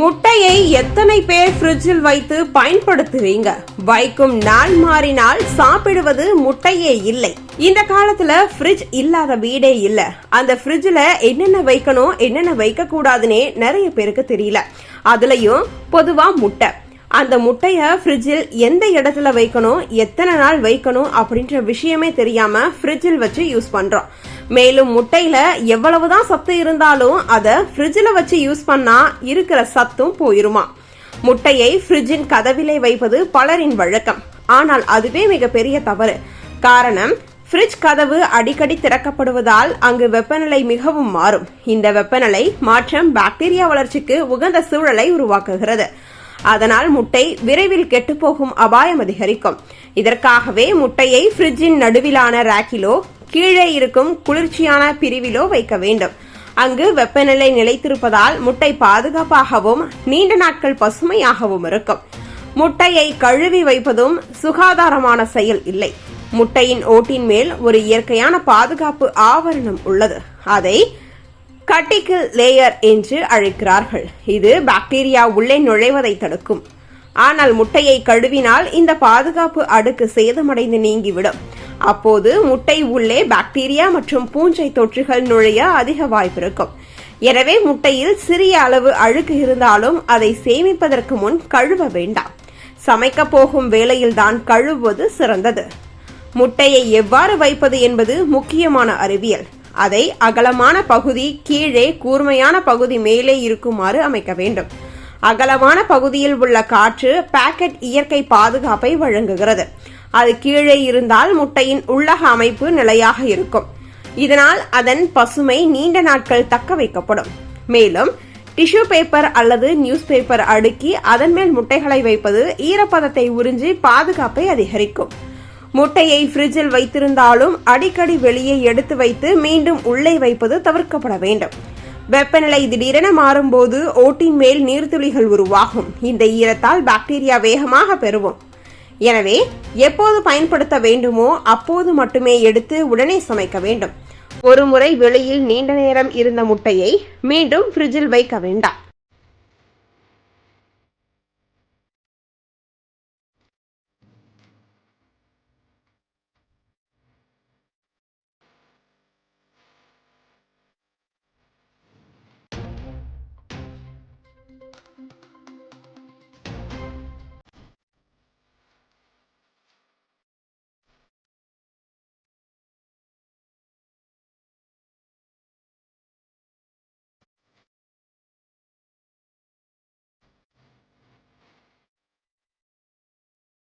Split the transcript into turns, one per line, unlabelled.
முட்டையை எத்தனை பேர் ஃப்ரிட்ஜில் வைத்து பயன்படுத்துவீங்க? வைக்கும் நாள் மாறினால் சாப்பிடுவது முட்டையே இல்லை. இந்த காலத்துல ஃப்ரிட்ஜ் இல்லாத வீடே இல்ல. அந்த ஃப்ரிட்ஜ்ல என்னென்ன வைக்கணும் என்னென்ன வைக்க கூடாதுன்னே நிறைய பேருக்கு தெரியல. அதுலயும் பொதுவா முட்டை. அந்த முட்டையை ஃப்ரிட்ஜில் எந்த இடத்துல வைக்கணும் எத்தனை நாள் வைக்கணும் அப்படின்ற விஷயமே தெரியாம ஃப்ரிட்ஜில் வச்சு யூஸ் பண்றோம். மேலும் முட்டையில எவ்வளவுதான் சத்து இருந்தாலும் அதை ஃப்ரிட்ஜில் வச்சு யூஸ் பண்ணா இருக்கிற சத்தும் போயிருமா? முட்டையை ஃப்ரிட்ஜின் கதவிலே வைப்பது பலரின் வழக்கம். ஆனால் அதுவே மிகப்பெரிய தவறு. காரணம் ஃப்ரிட்ஜ் கதவு அடிக்கடி திறக்கப்படுவதால் அங்கு வெப்பநிலை மிகவும் மாறும். இந்த வெப்பநிலை மாற்றம் பாக்டீரியா வளர்ச்சிக்கு உகந்த சூழலை உருவாக்குகிறது. அதனால் முட்டை விரைவில் கெட்டுப்போகும் அபாயம் அதிகரிக்கும். இதற்காகவே முட்டையை ஃப்ரிட்ஜின் நடுவிலான ரேக்கிலோ கீழே இருக்கும் குளிர்ச்சியான பிரிவிலோ வைக்க வேண்டும். அங்கு வெப்பநிலை நிலைத்திருப்பதால் முட்டை பாதுகாப்பாகவும் நீண்ட நாட்கள் பசுமையாகவும் இருக்கும். முட்டையை கழுவி வைப்பதும் சுகாதாரமான செயல் இல்லை. முட்டையின் ஓட்டின் மேல் ஒரு இயற்கையான பாதுகாப்பு ஆவரணம் உள்ளது. அதை கட்டிக்கல் லேயர் என்று அழைக்கிறார்கள். இது பாக்டீரியா உள்ளே நுழைவதை தடுக்கும். ஆனால் முட்டையை கழுவினால் இந்த பாதுகாப்பு அடுக்கு சேதமடைந்து நீங்கிவிடும். அப்போது முட்டை உள்ளே பாக்டீரியா மற்றும் பூஞ்சை தொற்றுகள் நுழைய அதிக வாய்ப்பிருக்கும் எனவே முட்டையில் சிறிய அளவு அழுக்கு இருந்தாலும் அதை சேமிப்பதற்கு முன் கழுவ வேண்டாம். சமைக்க போகும் வேளையில்தான் கழுவுவது சிறந்தது. முட்டையை எவ்வாறு வைப்பது என்பது முக்கியமான அறிவியல். அதை அகலமான பகுதி கீழே கூர்மையான பகுதி மேலே இருக்குமாறு அமைக்க வேண்டும். அகலமான பகுதியில் உள்ள காற்று பாக்கெட் இயற்கை பாதுகாப்பை வழங்குகிறது. அது கீழே இருந்தால் முட்டையின் உள்ளக அமைப்பு நிலையாக இருக்கும். இதனால் அதன் பசுமை நீண்ட நாட்கள் தக்க வைக்கப்படும். மேலும் டிஷ்யூ பேப்பர் அல்லது நியூஸ் பேப்பர் அடுக்கி அதன் மேல் முட்டைகளை வைப்பது ஈரப்பதத்தை உறிஞ்சி பாதுகாப்பை அதிகரிக்கும். முட்டையை ஃப்ரிட்ஜில் வைத்திருந்தாலும் அடிக்கடி வெளியே எடுத்து வைத்து மீண்டும் உள்ளே வைப்பது தவிர்க்கப்பட வேண்டும். வெப்பநிலை திடீரென மாறும்போது ஓட்டின் மேல் நீர்த்துளிகள் உருவாகும். இந்த ஈரத்தால் பாக்டீரியா வேகமாக பெறுவோம் எனவே எப்போது பயன்படுத்த வேண்டுமோ அப்போது மட்டுமே எடுத்து உடனே சமைக்க வேண்டும். ஒருமுறை வெளியில் நீண்ட நேரம் இருந்த முட்டையை மீண்டும் ஃப்ரிட்ஜில் வைக்க வேண்டாம்.